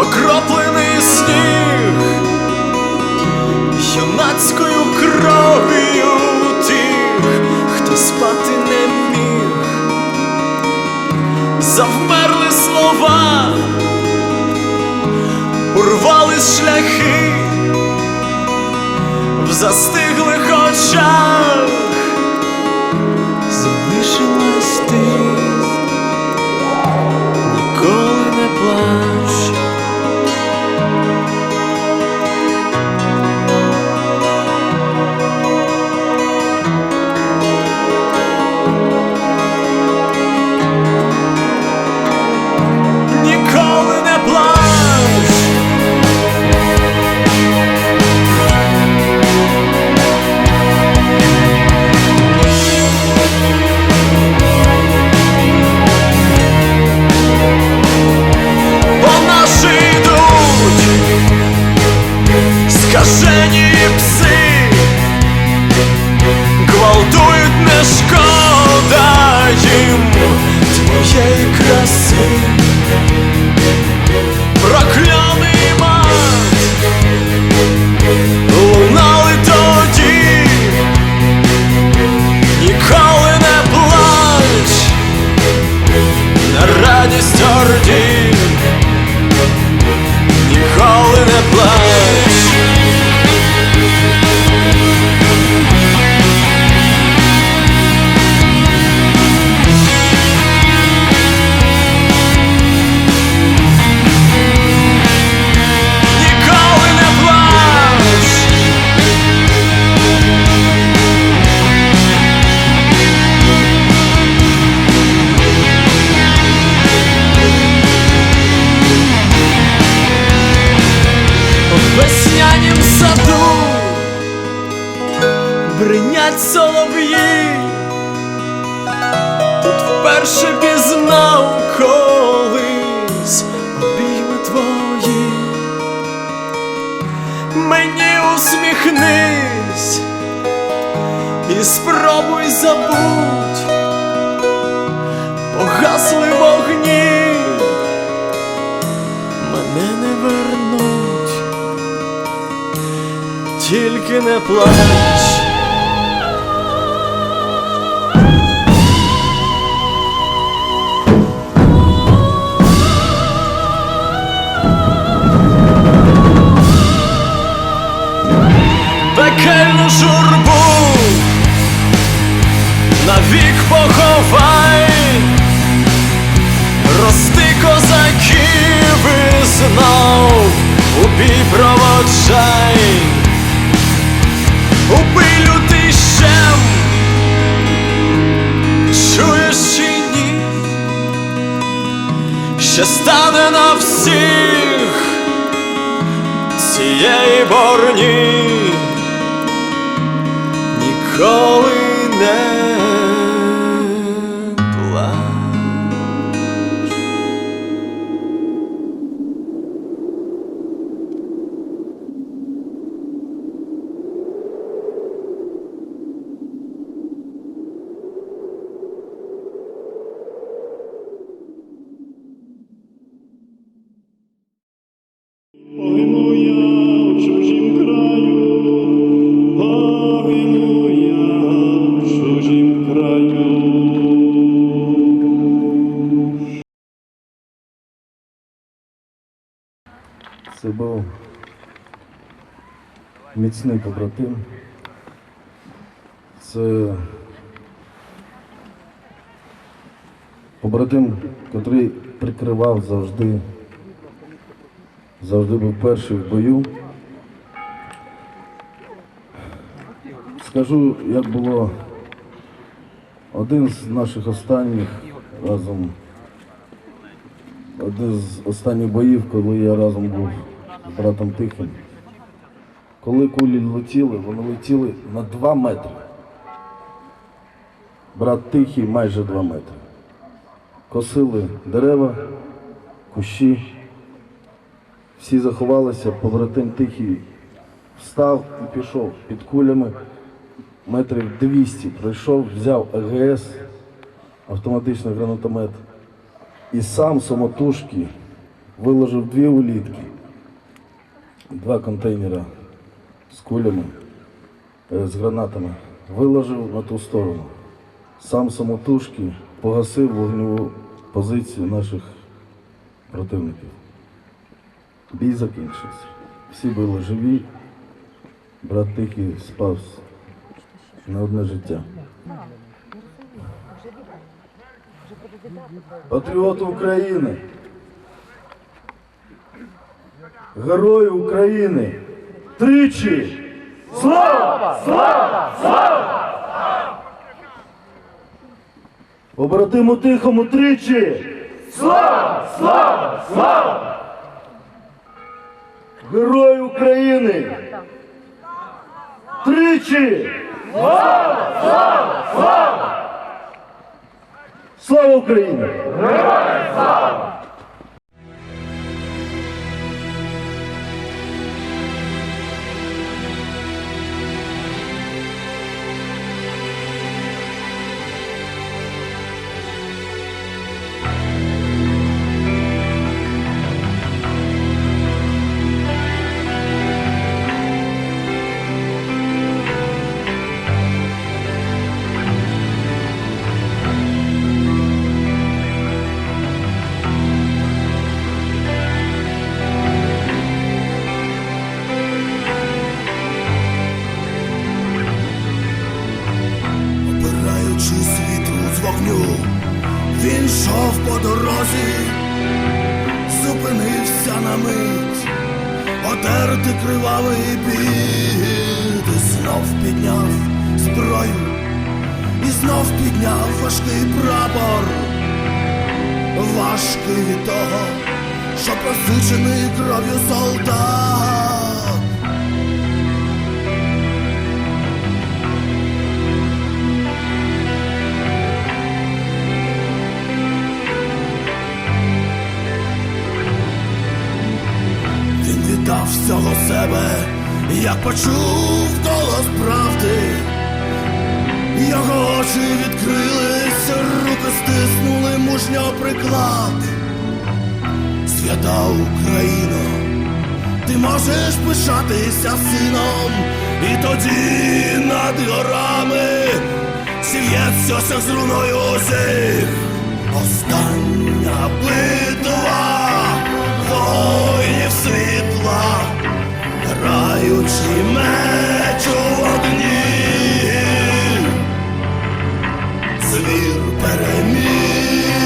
окроплений сніг, юнацькою кров'ю тих, хто спати не міг, завмерли слова, урвались шляхи в застиглих очах бринять солов'ї, тут вперше пізнав колись обійми твої. Мені усміхнись і спробуй забудь, погасли вогні, тільки не плач. Навік поховай, рости козаків і знов у бій проводжай, убий лютий щем, чуєш чи ні, ще стане на всіх цієї борні? Ніколи міцний побратим. Це побратим, який прикривав завжди, завжди був перший в бою. Скажу, як було один з наших останніх разом один з останніх боїв, коли я разом був з братом Тихим. Коли кулі летіли, вони летіли на 2 метри. Брат Тихий майже 2 метри. Косили дерева, кущі. Всі заховалися, побратим Тихий встав і пішов під кулями. метрів 200 пройшов, взяв АГС, автоматичний гранатомет, і сам самотужки виложив дві улітки, два контейнера з кулями, е, з гранатами, виложив на ту сторону. Сам самотужки погасив вогневу позицію наших противників. Бій закінчився. Всі були живі, брат Тихий спав на одне життя. Патріоти України. Герої України. Тричі. Слава! Слава! Слава! Побратиму тихому тричі. Слава! Слава! Слава! Герої України! Тричі! Слава! Слава! Слава! Слава Україні! Опираючись вогню, він йшов по дорозі, зупинився на мить, отерти кривавий бід, і знов підняв зброю, і знов підняв важкий прапор, важкий від того, що просичений кров'ю солдат. Почув голос правди. Його очі відкрились, руки стиснули мужньо приклад. Свята Україно, ти можеш пишатися сином, і тоді над горами сів'ється з руною усіх. Остання битва воїнів світла, граючи меч у вогні. Звір переміг,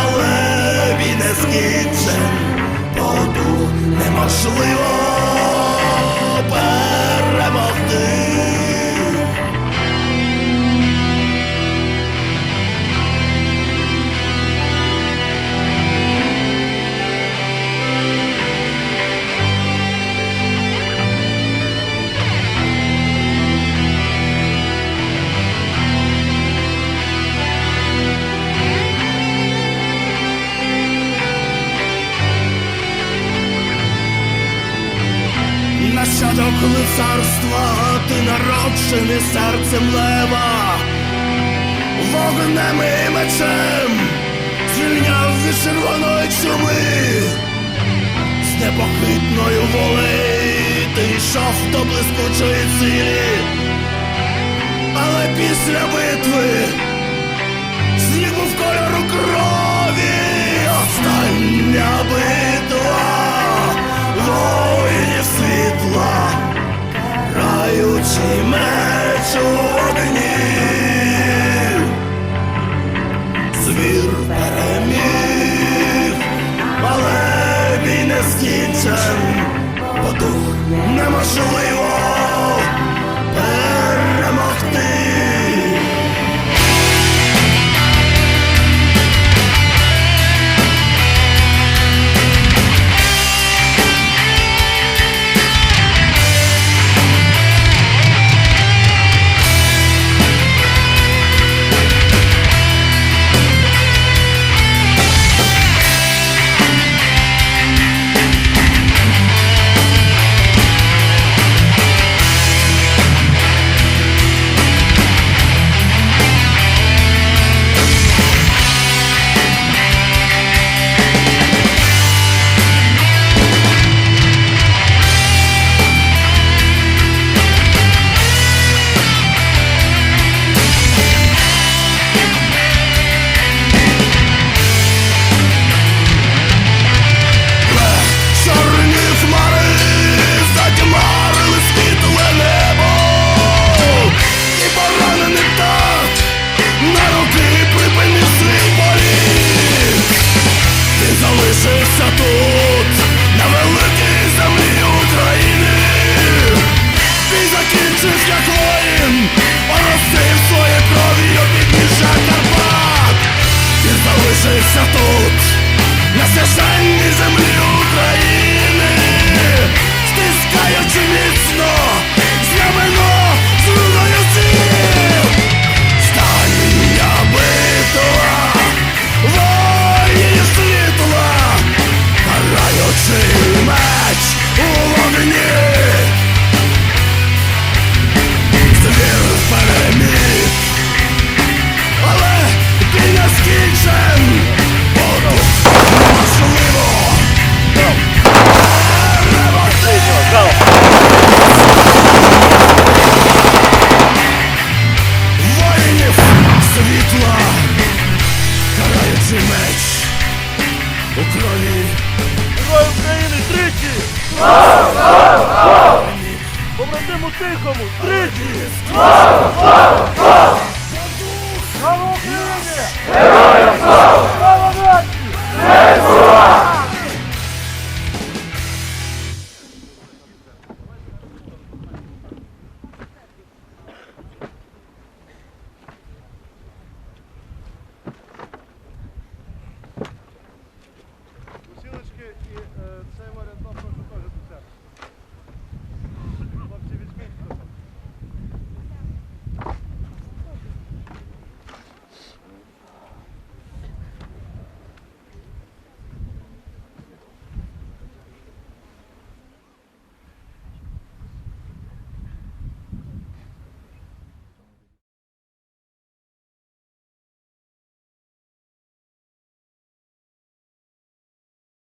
але він не скінчен, поду неможливо Лицарства, ти народжений серцем лева, вогнем і мечем звільняв від червоної чуми, з непохитною волею ти йшов до блискучої цілі, але після битви сніг був кольору крові, остання битва воїнів світла, граючи меч у вогні. 대로 역사!